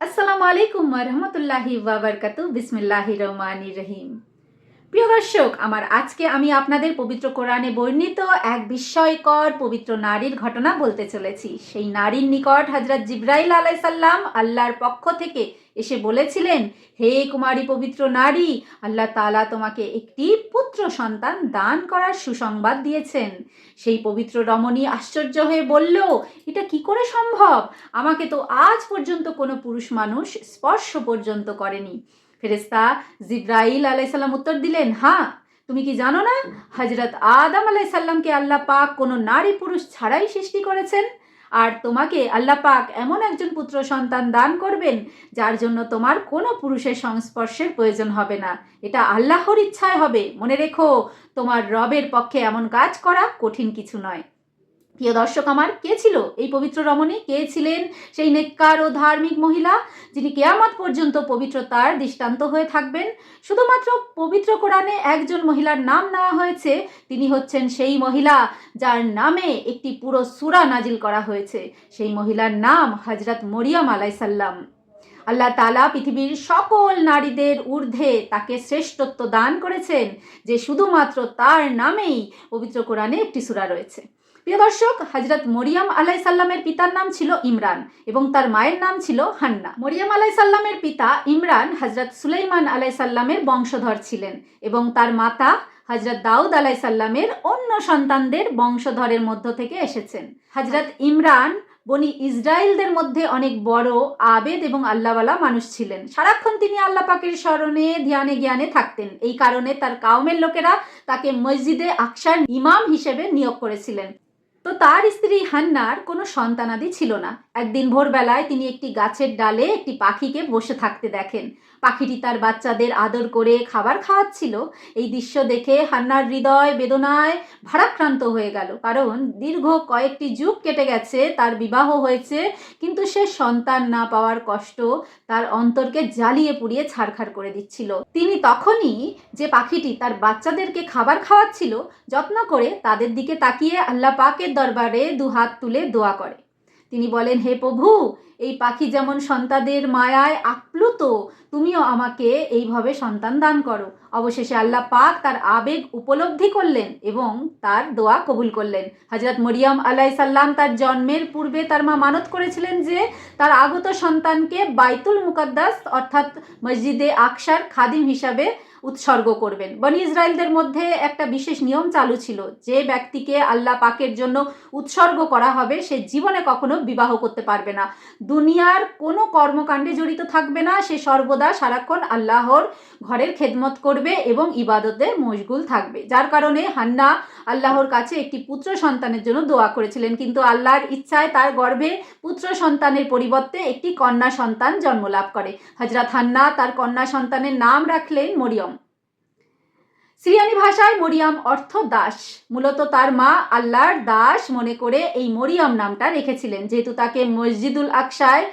আসসালামু আলাইকুম রহমতুল্লাহি ওয়াবারকাতু বিসমিল্লাহি রহমানির রহিম প্রিয় দর্শক, আমার আজকে আমি আপনাদের পবিত্র কোরআনে বর্ণিত এক বিস্ময়কর পবিত্র নারীর ঘটনা বলতে চলেছি। সেই নারীর নিকট হজরত জিব্রাইল আলাইসাল্লাম আল্লাহর পক্ষ থেকে এসে বলেছিলেন, হে কুমারী পবিত্র নারী, আল্লাহ তালা তোমাকে একটি পুত্র সন্তান দান করার সুসংবাদ দিয়েছেন। সেই পবিত্র রমণী আশ্চর্য হয়ে বলল, এটা কি করে সম্ভব? আমাকে তো আজ পর্যন্ত কোনো পুরুষ মানুষ স্পর্শ পর্যন্ত করেনি। ফেরেস্তা জিব্রাইল আলাইসাল্লাম উত্তর দিলেন হ্যাঁ তুমি কি জানো না হজরত আদম আলাইসাল্লামকে আল্লাহ পাক কোনো নারী পুরুষ ছাড়াই সৃষ্টি করেছেন? আর তোমাকে আল্লাহ পাক এমন একজন পুত্র সন্তান দান করবেন, যার জন্য তোমার কোনো পুরুষের সংস্পর্শের প্রয়োজন হবে না। এটা আল্লাহর ইচ্ছায় হবে। মনে রেখো, তোমার রবের পক্ষে এমন কাজ করা কঠিন কিছু নয়। প্রিয় দর্শক আমার, কে ছিল এই পবিত্র রমণী? কে ছিলেন সেই নেককার ও ধার্মিক মহিলা যিনি কেয়ামত পর্যন্ত পবিত্রতার দৃষ্টান্ত হয়ে থাকবেন? শুধুমাত্র পবিত্র কোরআনে একজন মহিলার নাম নেওয়া হয়েছে, তিনি হচ্ছেন সেই মহিলা যার নামে একটি পুরো সুরা নাজিল করা হয়েছে, সেই মহিলার নাম হজরত মরিয়ম আলাইসাল্লাম আল্লাহ তালা পৃথিবীর সকল নারীদের ঊর্ধ্বে তাকে শ্রেষ্ঠত্ব দান করেছেন, যে শুধুমাত্র তার নামেই পবিত্র কোরআনে একটি সূরা রয়েছে। প্রিয় দর্শক হজরত মরিয়াম আলাই সাল্লামের পিতার নাম ছিল ইমরান এবং তার মায়ের নাম ছিল হান্না। মরিয়াম আলাই সাল্লামের পিতা ইমরান হজরত সুলাইমান আলাই সাল্লামের বংশধর ছিলেন এবং তার মাতা হজরত দাউদ আলাই সাল্লামের অন্য সন্তানদের বংশধরের মধ্য থেকে এসেছেন। হজরত ইমরান বনি ইসরায়েলদের মধ্যে অনেক বড়, আবেদ এবং আল্লাহওয়ালা মানুষ ছিলেন। সারাক্ষণ তিনি আল্লাহ পাকের স্মরণে ধ্যানে জ্ঞানে থাকতেন। এই কারণে তার কাউমের লোকেরা তাকে মসজিদে আকসার ইমাম হিসেবে নিয়োগ করেছিলেন। তো তার স্ত্রী হান্নার কোনো সন্তানাদি ছিল না। একদিন ভোরবেলায় তিনি একটি গাছের ডালে একটি পাখিকে বসে থাকতে দেখেন। পাখিটি তার বাচ্চাদের আদর করে খাবার খাওয়াচ্ছিল। এই দৃশ্য দেখে হান্নার হৃদয় বেদনায় ভারাক্রান্ত হয়ে গেল। কারণ দীর্ঘ কয়েকটি যুগ কেটে গেছে, তার বিবাহ হয়েছে, কিন্তু সে সন্তান না পাওয়ার কষ্ট তার অন্তরকে জ্বালিয়ে পুড়িয়ে ছাড়খাড় করে দিচ্ছিল। তিনি তখনই যে পাখিটি তার বাচ্চাদেরকে খাবার খাওয়াচ্ছিল, যত্ন করে তাদের দিকে তাকিয়ে আল্লাহ পাকের দরবারে দুহাত তুলে দোয়া করে। তিনি বলেন হে প্রভু এই পাখি যেমন সন্তানদের মায়ায় আপ্লুত, তুমিও আমাকে এইভাবে সন্তান দান করো। অবশেষে আল্লাহ পাক তার আবেগ উপলব্ধি করলেন এবং তার দোয়া কবুল করলেন। হজরত মরিয়ম আলাই সাল্লাম তার জন্মের পূর্বে তার মা মানত করেছিলেন যে, তার আগত সন্তানকে বাইতুল মুকাদ্দাস অর্থাৎ মসজিদে আকসার খাদিম হিসাবে উৎসর্গ করবেন। বনি ইসরায়েলদের মধ্যে একটা বিশেষ নিয়ম চালু ছিল, যে ব্যক্তিকে আল্লাহ পাকের জন্য উৎসর্গ করা হবে, সে জীবনে কখনো বিবাহ করতে পারবে না। দুনিয়ার কোনো কর্মকাণ্ডে জড়িত থাকবে না, সে সর্বদা সারাক্ষণ আল্লাহর ঘরের খেদমত করবে এবং ইবাদতে মশগুল থাকবে। যার কারণে হান্না আল্লাহর কাছে একটি পুত্র সন্তানের জন্য দোয়া করেছিলেন, কিন্তু আল্লাহর ইচ্ছায় তার গর্ভে পুত্র সন্তানের পরিবর্তে একটি কন্যা সন্তান জন্মলাভ করে। হজরত হান্না তার কন্যা সন্তানের নাম রাখলেন মরিয়ম। সিরিয়ানি ভাষায় মরিয়াম অর্থ দাস। মূলত তার মা আল্লাহর দাস মনে করে এই মরিয়াম নামটা রেখেছিলেন। যেহেতু তাকে মসজিদুল আকসায়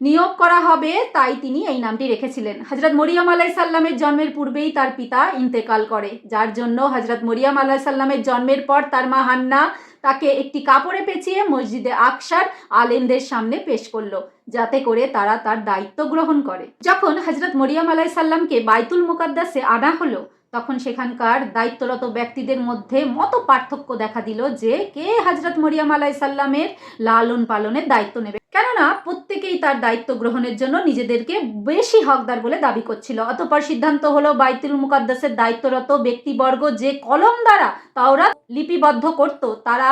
নিয়োগ করা হবে, তাই তিনি এই নামটি রেখেছিলেন। হজরত মরিয়াম আলাই সাল্লামের জন্মের পূর্বেই তার পিতা ইন্তেকাল করে। যার জন্য হজরত মরিয়াম আলাই সাল্লামের জন্মের পর তার মা হান্না তাকে একটি কাপড়ে পেঁচিয়ে মসজিদে আকসার আলেমদের সামনে পেশ করল, যাতে করে তারা তার দায়িত্ব গ্রহণ করে। যখন হজরত মরিয়াম আলাই সাল্লামকে বাইতুল মুকাদ্দাসে আনা হলো তখন সেখানকার দায়িত্বরত ব্যক্তিদের মধ্যে মতো পার্থক্য দেখা দিল যে কে হজরত মরিয়াম আলাই সাল্লামের লালন পালনের দায়িত্ব নেবে। কেননা প্রত্যেকেই তার দায়িত্ব গ্রহণের জন্য নিজেদেরকে বেশি হকদার বলে দাবি করছিল। অতপর সিদ্ধান্ত হলো বাইতুল মুকাদ্দাসের দায়িত্বরত ব্যক্তিবর্গ যে কলম দ্বারা তাওরা লিপিবদ্ধ করত, তারা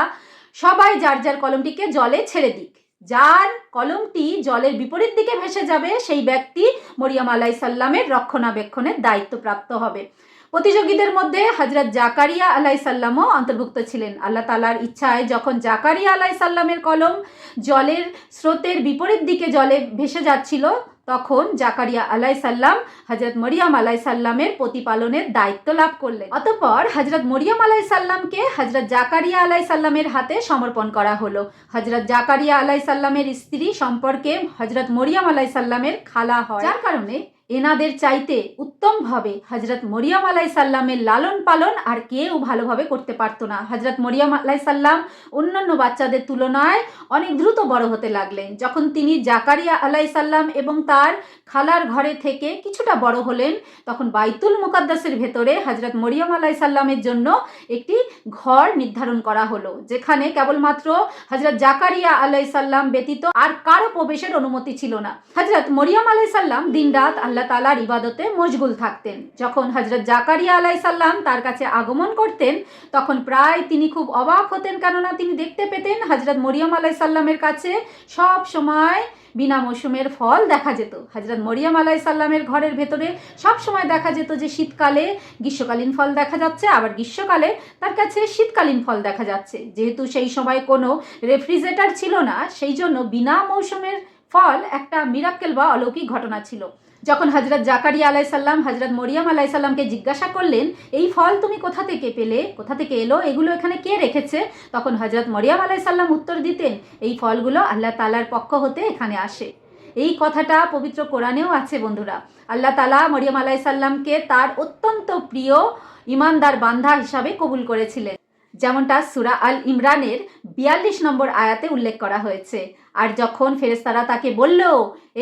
সবাই যার যার কলমটিকে জলে ছেড়ে দিক। যার কলমটি জলের বিপরীত দিকে ভেসে যাবে, সেই ব্যক্তি মরিয়াম আলাই সাল্লামের রক্ষণাবেক্ষণের দায়িত্বপ্রাপ্ত হবে। প্রতিযোগীদের মধ্যে হজরত জাকারিয়া আলাই সাল্লামও অন্তর্ভুক্ত ছিলেন। আল্লাহ তালার ইচ্ছায় যখন জাকারিয়া আলাই সাল্লামের কলম জলের স্রোতের বিপরীত দিকে জলে ভেসে যাচ্ছিল, তখন জাকারিয়া আলাই সাল্লাম হজরত মরিয়াম আলাই সাল্লামের প্রতিপালনের দায়িত্ব লাভ করলেন। অতঃপর হজরত মরিয়াম আলাই সাল্লামকে হজরত জাকারিয়া আলাই সাল্লামের হাতে সমর্পণ করা হলো। হজরত জাকারিয়া আলাই সাল্লামের স্ত্রী সম্পর্কে হজরত মরিয়াম আলাই সাল্লামের খালা হয়। যার কারণে এনাদের চাইতে উত্তমভাবে হজরত মরিয়াম আলাই সাল্লামের লালন পালন আর কেউ ভালোভাবে করতে পারতো না। হজরত মরিয়াম আলাই সাল্লাম অন্যান্য বাচ্চাদের তুলনায় অনেক দ্রুত বড় হতে লাগলেন। যখন তিনি জাকারিয়া আলাই সাল্লাম এবং তার খালার ঘরে থেকে কিছুটা বড় হলেন, তখন বাইতুল মুকাদ্দাসের ভেতরে হজরত মরিয়াম আলাই সাল্লামের জন্য একটি ঘর নির্ধারণ করা হলো, যেখানে কেবলমাত্র হজরত জাকারিয়া আলাই সাল্লাম ব্যতীত আর কারও প্রবেশের অনুমতি ছিল না। হজরত মরিয়াম আলাই সাল্লাম দিনরাত আল্লাহ তালার ইবাদতে মশগুল থাকতেন। যখন হজরত জাকারিয়া আলাই সাল্লাম তার কাছে আগমন করতেন, তখন প্রায় তিনি খুব অবাক হতেন কেননা তিনি দেখতে পেতেন হজরত মরিয়াম আলাই সাল্লামের কাছে সব সময় বিনা মৌসুমের ফল দেখা যেত। হজরত মরিয়াম আলাই সাল্লামের ঘরের ভেতরে সব সময় দেখা যেত যে শীতকালে গ্রীষ্মকালীন ফল দেখা যাচ্ছে, আবার গ্রীষ্মকালে তার কাছে শীতকালীন ফল দেখা যাচ্ছে। যেহেতু সেই সময় কোনো রেফ্রিজারেটর ছিল না, সেই জন্য বিনা মৌসুমের ফল একটা মিরাক্কেল বা অলৌকিক ঘটনা ছিল। যখন হজরত জাকারিয়া আলাই সাল্লাম হজরত মরিয়াম আলাই সাল্লামকে জিজ্ঞাসা করলেন, এই ফল তুমি কোথা থেকে পেলে? কোথা থেকে এলো? এগুলো এখানে কে রেখেছে? তখন হজরত মরিয়াম আলাই সাল্লাম উত্তর দিতেন, এই ফলগুলো আল্লাহ তালার পক্ষ হতে এখানে আসে। এই কথাটা পবিত্র কোরআনেও আছে বন্ধুরা। আল্লাহ তালা মরিয়াম আলাই সাল্লামকে তার অত্যন্ত প্রিয় ইমানদার বান্ধা হিসাবে কবুল করেছিলেন। যেমনটা সুরা আল ইমরানের বিয়াল্লিশ নম্বর আয়াতে উল্লেখ করা হয়েছে। আর যখন ফেরেস্তারা তাকে বলল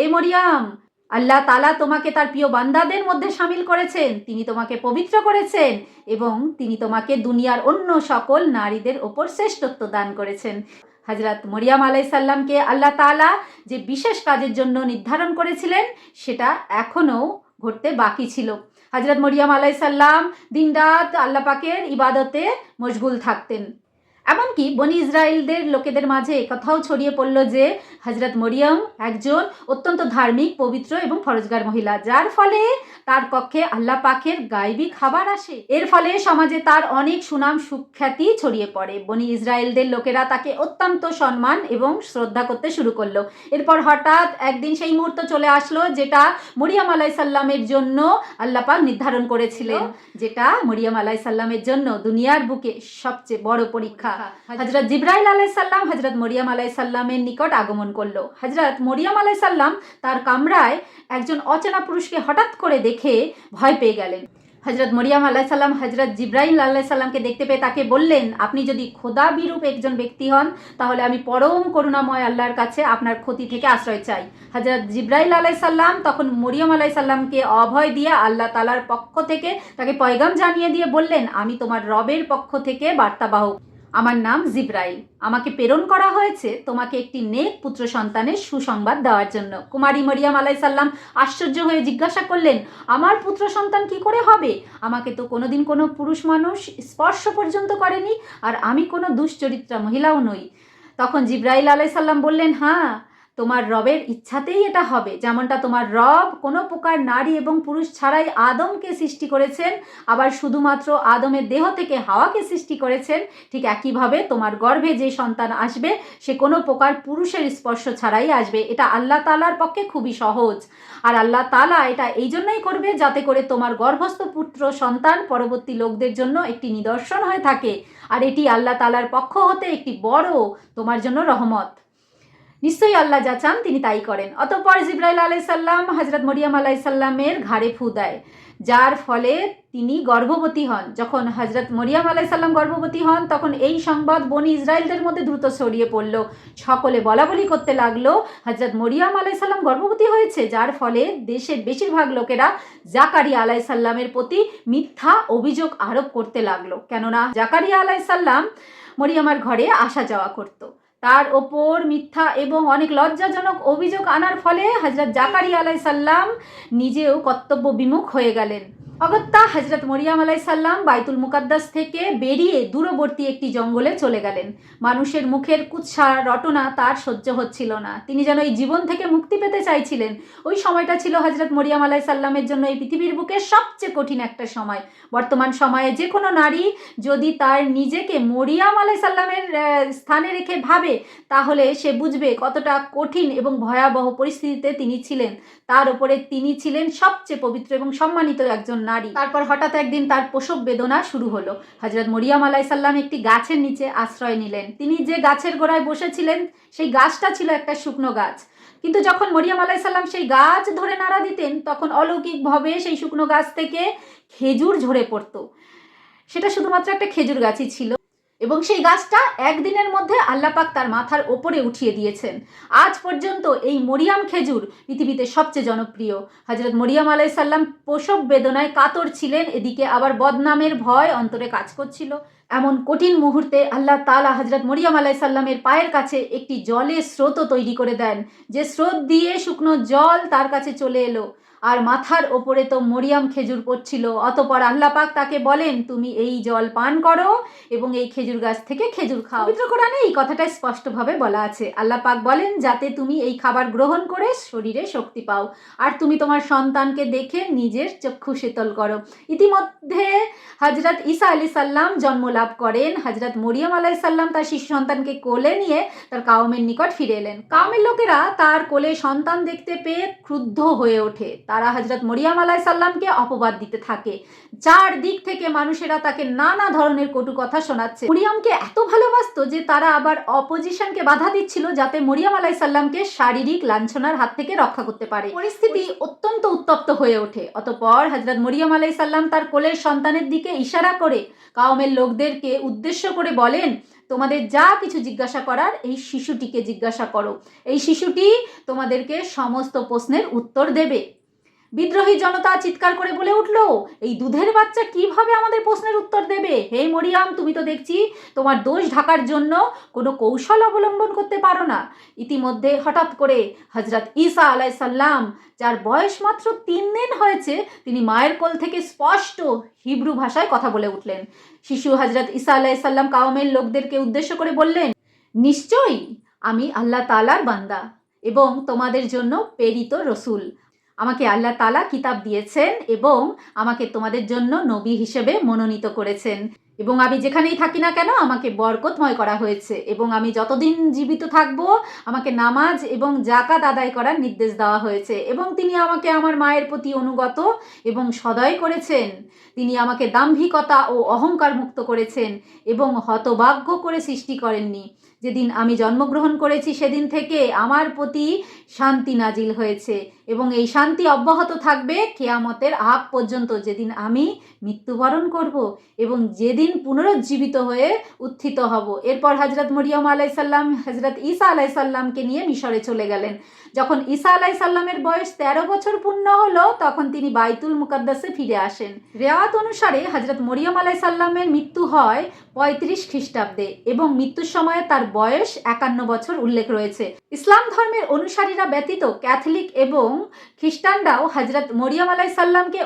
এই মরিয়াম আল্লাহ তালা তোমাকে তার প্রিয় বান্দাদের মধ্যে সামিল করেছেন। তিনি তোমাকে পবিত্র করেছেন এবং তিনি তোমাকে দুনিয়ার অন্য সকল নারীদের ওপর শ্রেষ্ঠত্ব দান করেছেন। হজরত মরিয়াম আলাইসাল্লামকে আল্লাহ তালা যে বিশেষ কাজের জন্য নির্ধারণ করেছিলেন, সেটা এখনও ঘটতে বাকি ছিল। হজরত মরিয়াম আলাই সাল্লাম দিনরাত আল্লাহ পাকের ইবাদতে মশগুল থাকতেন। এমনকি বনি ইসরায়েলদের লোকেদের মাঝে একথাও ছড়িয়ে পড়ল যে হজরত মরিয়ম একজন অত্যন্ত ধার্মিক পবিত্র এবং ফরজগার মহিলা যার ফলে তার কক্ষে আল্লাহ পাকের গাইবী খাবার আসে। এর ফলে সমাজে তার অনেক সুনাম সুখ্যাতি ছড়িয়ে পড়ে। বনি ইসরায়েলদের লোকেরা তাকে অত্যন্ত সম্মান এবং শ্রদ্ধা করতে শুরু করল। এরপর হঠাৎ একদিন সেই মুহূর্ত চলে আসলো যেটা মরিয়াম আলাই সাল্লামের জন্য আল্লাহ পাক নির্ধারণ করেছিলেন যেটা মরিয়াম আলাই সাল্লামের জন্য দুনিয়ার বুকে সবচেয়ে বড় পরীক্ষা। হজরত জিব্রাইল আলাই সাল্লাম হজরত মরিয়াম আলাই সাল্লামের নিকট আগমন করল। হজরত মরিয়াম আলাই সাল্লাম তার কামরায় একজন অচেনা পুরুষকে হঠাৎ করে দেখে ভয় পেয়ে গেলেন। হজরত মরিয়াম আল্লাহ সাল্লাম হজরত জিব্রাইল আল্লাহ সাল্লামকে দেখতে পেয়ে তাকে বললেন, আপনি যদি খোদা বিরূপ একজন ব্যক্তি হন, তাহলে আমি পরম করুণাময় আল্লাহর কাছে আপনার ক্ষতি থেকে আশ্রয় চাই। হজরত জিব্রাইল আলাই সাল্লাম তখন মরিয়াম আলাই সাল্লামকে অভয় দিয়ে আল্লাহ তালার পক্ষ থেকে তাকে পয়গাম জানিয়ে দিয়ে বললেন, আমি তোমার রবের পক্ষ থেকে বার্তাবাহক আমার নাম জিব্রাইল। আমাকে প্রেরণ করা হয়েছে তোমাকে একটি নেক পুত্র সন্তানের সুসংবাদ দেওয়ার জন্য। কুমারী মরিয়াম আলাই সাল্লাম আশ্চর্য হয়ে জিজ্ঞাসা করলেন, আমার পুত্র সন্তান কি করে হবে? আমাকে তো কোনোদিন কোনো পুরুষ মানুষ স্পর্শ পর্যন্ত করেনি, আর আমি কোনো দুশ্চরিত্রা মহিলাও নই। তখন জিব্রাইল আলাই সাল্লাম বললেন হ্যাঁ তোমার রবের ইচ্ছাতেই এটা হবে। যেমনটা তোমার রব কোনো প্রকার নারী এবং পুরুষ ছাড়াই আদমকে সৃষ্টি করেছেন, আবার শুধুমাত্র আদমের দেহ থেকে হাওয়াকে সৃষ্টি করেছেন, ঠিক একইভাবে তোমার গর্ভে যে সন্তান আসবে, সে কোনো প্রকার পুরুষের স্পর্শ ছাড়াই আসবে। এটা আল্লাহ তালার পক্ষে খুবই সহজ। আর আল্লাহ তালা এটা এই জন্যই করবে যাতে করে তোমার গর্ভস্থ পুত্র, সন্তান, পরবর্তী লোকদের জন্য একটি নিদর্শন হয়ে থাকে। আর এটি আল্লাহ তালার পক্ষ হতে একটি বড় তোমার জন্য রহমত। নিশ্চয়ই আল্লাহ যা চান তিনি তাই করেন। অতঃপর জিব্রাইল আলাই সাল্লাম হজরত মরিয়াম আলাই সাল্লামের ঘাড়ে ফু দেয়, যার ফলে তিনি গর্ভবতী হন। যখন হজরত মরিয়াম আলাই সাল্লাম গর্ভবতী হন, তখন এই সংবাদ বনি ইসরায়েলদের মধ্যে দ্রুত ছড়িয়ে পড়ল। সকলে বলা বলি করতে লাগল হজরত মরিয়াম আলাই সাল্লাম গর্ভবতী হয়েছে, যার ফলে দেশের বেশিরভাগ লোকেরা জাকারিয়া আলাই সাল্লামের প্রতি মিথ্যা অভিযোগ আরোপ করতে লাগল। কেননা জাকারিয়া আলাই সাল্লাম মরিয়ামার ঘরে আসা যাওয়া করতো। তার ওপর মিথ্যা এবং অনেক লজ্জাজনক অভিযোগ আনার ফলে হজরত জাকারি আলাইসাল্লাম নিজেও কর্তব্য বিমুখ হয়ে গেলেন। অগত্যা হজরত মরিয়াম আলাই সাল্লাম বাইতুল মুকাদ্দাস থেকে বেরিয়ে দূরবর্তী একটি জঙ্গলে চলে গেলেন। মানুষের মুখের কুৎসা রটনা তার সহ্য হচ্ছিল না। তিনি যেন এই জীবন থেকে মুক্তি পেতে চাইছিলেন। ওই সময়টা ছিল হজরত মরিয়াম আলাই সাল্লামের জন্য এই পৃথিবীর বুকে সবচেয়ে কঠিন একটা সময়। বর্তমান সময়ে যে কোনো নারী যদি তার নিজেকে মরিয়াম আলাই সাল্লামের স্থানে রেখে ভাবে, তাহলে সে বুঝবে কতটা কঠিন এবং ভয়াবহ পরিস্থিতিতে তিনি ছিলেন। তার উপরে তিনি ছিলেন সবচেয়ে পবিত্র এবং সম্মানিত একজন নারী। তারপর হঠাৎ একদিন তার প্রসব বেদনা শুরু হলো। হজরত মরিয়াম আলাই সাল্লাম একটি গাছের নিচে আশ্রয় নিলেন। তিনি যে গাছের গোড়ায় বসেছিলেন, সেই গাছটা ছিল একটা শুকনো গাছ। কিন্তু যখন মরিয়াম আলাই সাল্লাম সেই গাছ ধরে নাড়া দিতেন, তখন অলৌকিকভাবে সেই শুকনো গাছ থেকে খেজুর ঝরে পড়তো। সেটা শুধুমাত্র একটা খেজুর গাছই ছিল। এবং সেই গাছটা একদিনের মধ্যে আল্লাপাক তার মাথার ওপরে উঠিয়ে দিয়েছেন। আজ পর্যন্ত এই মরিয়াম খেজুর পৃথিবীতে সবচেয়ে জনপ্রিয়। হজরত মরিয়াম আলাই সাল্লাম প্রসব বেদনায় কাতর ছিলেন, এদিকে আবার বদনামের ভয় অন্তরে কাজ করছিল। এমন কঠিন মুহূর্তে আল্লাহ তালা হজরত মরিয়াম আলাই সাল্লামের পায়ের কাছে একটি জলের স্রোতও তৈরি করে দেন, যে স্রোত দিয়ে শুকনো জল তার কাছে চলে এলো। আর মাথার ওপরে তো মরিয়াম খেজুর পড়ছিল, অতপর আল্লাহ পাক তাকে বলেন, তুমি এই জল পান করো এবং এই খেজুর গাছ থেকে খেজুর খাও। পবিত্র কোরআনে এই কথাটা স্পষ্টভাবে বলা আছে। আল্লাহ পাক বলেন, যাতে তুমি এই খাবার গ্রহণ করে শরীরে শক্তি পাও। আর তুমি তোমার সন্তানকে দেখে নিজের চক্ষু শীতল করো। ইতিমধ্যে হজরত ঈসা আলি সাল্লাম জন্ম লাভ করেন। হজরত মরিয়াম আলাই সাল্লাম তার শিশু সন্তানকে কোলে নিয়ে তার কাউমের নিকট ফিরে এলেন। কাউমের লোকেরা তার কোলে সন্তান দেখতে পেয়ে ক্রুদ্ধ হয়ে ওঠে। তারা হজরত মরিয়াম আলাই সাল্লামকে অপবাদ দিতে থাকে। চার দিক থেকে মানুষেরা তাকে নানা ধরনের কটু কথা শোনাচ্ছে। মরিয়ামকে এত ভালোবাসতো যে তারা আবার অপোজিশনকে বাধা দিচ্ছিল যাতে মরিয়াম আলাই সাল্লামকে শারীরিক লাঞ্ছনার হাত থেকে রক্ষা করতে পারে। পরিস্থিতি অত্যন্ত উত্তপ্ত হয়ে ওঠে। অতপর হজরত মরিয়াম আলাই সাল্লাম তার কোলের সন্তানের দিকে ইশারা করে কাউমের লোকদেরকে উদ্দেশ্য করে বলেন, তোমাদের যা কিছু জিজ্ঞাসা করার, এই শিশুটিকে জিজ্ঞাসা করো। এই শিশুটি তোমাদেরকে সমস্ত প্রশ্নের উত্তর দেবে। বিদ্রোহী জনতা চিৎকার করে বলে উঠল, এই দুধের বাচ্চা কীভাবে আমাদের প্রশ্নের উত্তর দেবে? হে মরিয়াম, তুমি তো দেখছি তোমার দোষ ঢাকার জন্য কোনো কৌশল অবলম্বন করতে পারো না। ইতিমধ্যে হঠাৎ করে হজরত ঈসা আলাই সাল্লাম যার বয়স মাত্র তিন দিন হয়েছে, তিনি মায়ের কোল থেকে স্পষ্ট হিব্রু ভাষায় কথা বলে উঠলেন। শিশু হজরত ঈসা আলাই সাল্লাম কাউমের লোকদেরকে উদ্দেশ্য করে বললেন, নিশ্চয়ই আমি আল্লাহ তালার বান্দা এবং তোমাদের জন্য প্রেরিত রসুল। আমাকে আল্লাহ তালা কিতাব দিয়েছেন এবং আমাকে তোমাদের জন্য নবী হিসেবে মনোনীত করেছেন। এবং আমি যেখানেই থাকি না কেন, আমাকে বরকতময় করা হয়েছে। এবং আমি যতদিন জীবিত থাকব, আমাকে নামাজ এবং জাকাত আদায় করার নির্দেশ দেওয়া হয়েছে। এবং তিনি আমাকে আমার মায়ের প্রতি অনুগত এবং সদয় করেছেন। তিনি আমাকে দাম্ভিকতা ও অহংকার মুক্ত করেছেন এবং হতভাগ্য করে সৃষ্টি করেননি। যেদিন আমি জন্মগ্রহণ করেছি, সেদিন থেকে আমার প্রতি শান্তি নাজিল হয়েছে। এবং এই শান্তি অব্যাহত থাকবে কেয়ামতের আগ পর্যন্ত। যেদিন আমি মৃত্যুবরণ করব এবং যেদিন পুনরুজ্জীবিত হয়ে উত্থিত হব। এরপর হজরত মরিয়ম আলাই সাল্লাম হজরত ঈসা আলাই সাল্লামকে নিয়ে মিশরে চলে গেলেন। যখন ঈসা আলাই সাল্লামের বয়স তেরো বছর পূর্ণ হলো, তখন তিনি বাইতুল মুকাদ্দাসে ফিরে আসেন। রেওয়াত অনুসারে হজরত মরিয়ম আলাই সাল্লামের মৃত্যু হয় পঁয়ত্রিশ খ্রিস্টাব্দে এবং মৃত্যুর সময়ে তার বয়স একান্ন বছর উল্লেখ রয়েছে। ইসলাম ধর্মের অনুসারীরা ব্যতীত ক্যাথলিক এবং খ্রিস্টানরাও হজরত মরিয়াম আলাই সাল্লামকে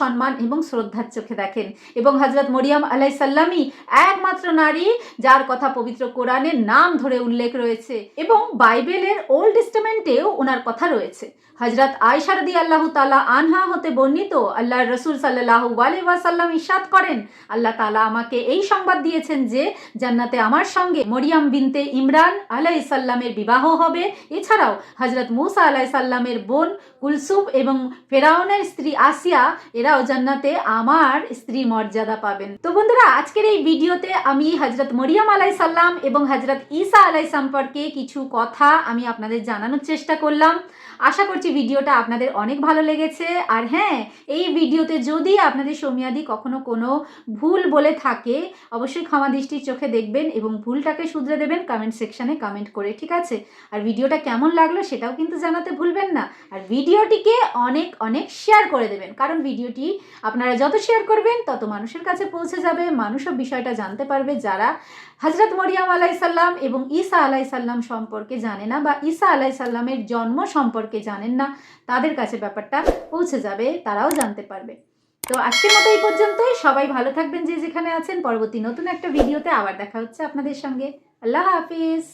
সম্মান এবং শ্রদ্ধার চোখে দেখেন এবং হজরত মরিয়ম আলাই সাল্লামই একমাত্র নারী যার কথা পবিত্র কোরআনের নাম ধরে উল্লেখ রয়েছে এবং বাইবেলের ওল্ড টেস্টামেন্টেও ওনার কথা রয়েছে। হজরত আয়সারদি আল্লাহ তালা আনহা হতে বর্ণিত আল্লাহ রসুল সাল্লাহ ওয়াসাল্লাম ইসাদ করেন, আল্লাহ তালা আমাকে এই সংবাদ দিয়েছেন যে জান্নাতে আমার সঙ্গে মরিয়াম বিনতে ইমরান আলাই সাল্লামের বিবাহ হবে। এছাড়াও হজরত মুসা আলাই সাল্লামের বোন কুলসুব এবং ফেরাউনের স্ত্রী আসিয়া এরাও জান্নাতে আমার স্ত্রী মর্যাদা পাবেন। তো বন্ধুরা, আজকের এই ভিডিওতে আমি হজরত মরিয়াম আলাই সাল্লাম এবং হজরত ঈসা আলাই সম্পর্কে কিছু কথা আমি আপনাদের জানানোর চেষ্টা করলাম। আশা করছি ভিডিওটা আপনাদের অনেক ভালো লেগেছে। আর হ্যাঁ এই ভিডিওতে যদি আপনাদের সৌমিয়াদি কখনো কোনো ভুল বলে থাকে, অবশ্যই ক্ষমা দৃষ্টির চোখে দেখবেন এবং ভুলটাকে শুধরে দেবেন কমেন্ট সেকশানে কমেন্ট করে, ঠিক আছে? আর ভিডিওটা কেমন লাগল সেটাও কিন্তু জানাতে ভুলবেন না। আর ভিডিওটিকে অনেক অনেক শেয়ার করে দেবেন। কারণ ভিডিওটি আপনারা যত শেয়ার করবেন, তত মানুষের কাছে পৌঁছে যাবে। মানুষও বিষয়টা জানতে পারবে যারা হজরত মরিয়াম আলাই সাল্লাম এবং ঈসা আলাই সাল্লাম সম্পর্কে জানে না বা ঈসা আলাই সাল্লামের জন্ম সম্পর্কে জানেন না, তাদের কাছে ব্যাপারটা পৌঁছে যাবে, তারাও জানতে পারবে। তো আজকের মতো এই পর্যন্তই। সবাই ভালো থাকবেন যে যেখানে আছেন। পরবর্তী নতুন একটা ভিডিওতে আবার দেখা হচ্ছে আপনাদের সঙ্গে। আল্লাহ হাফিজ।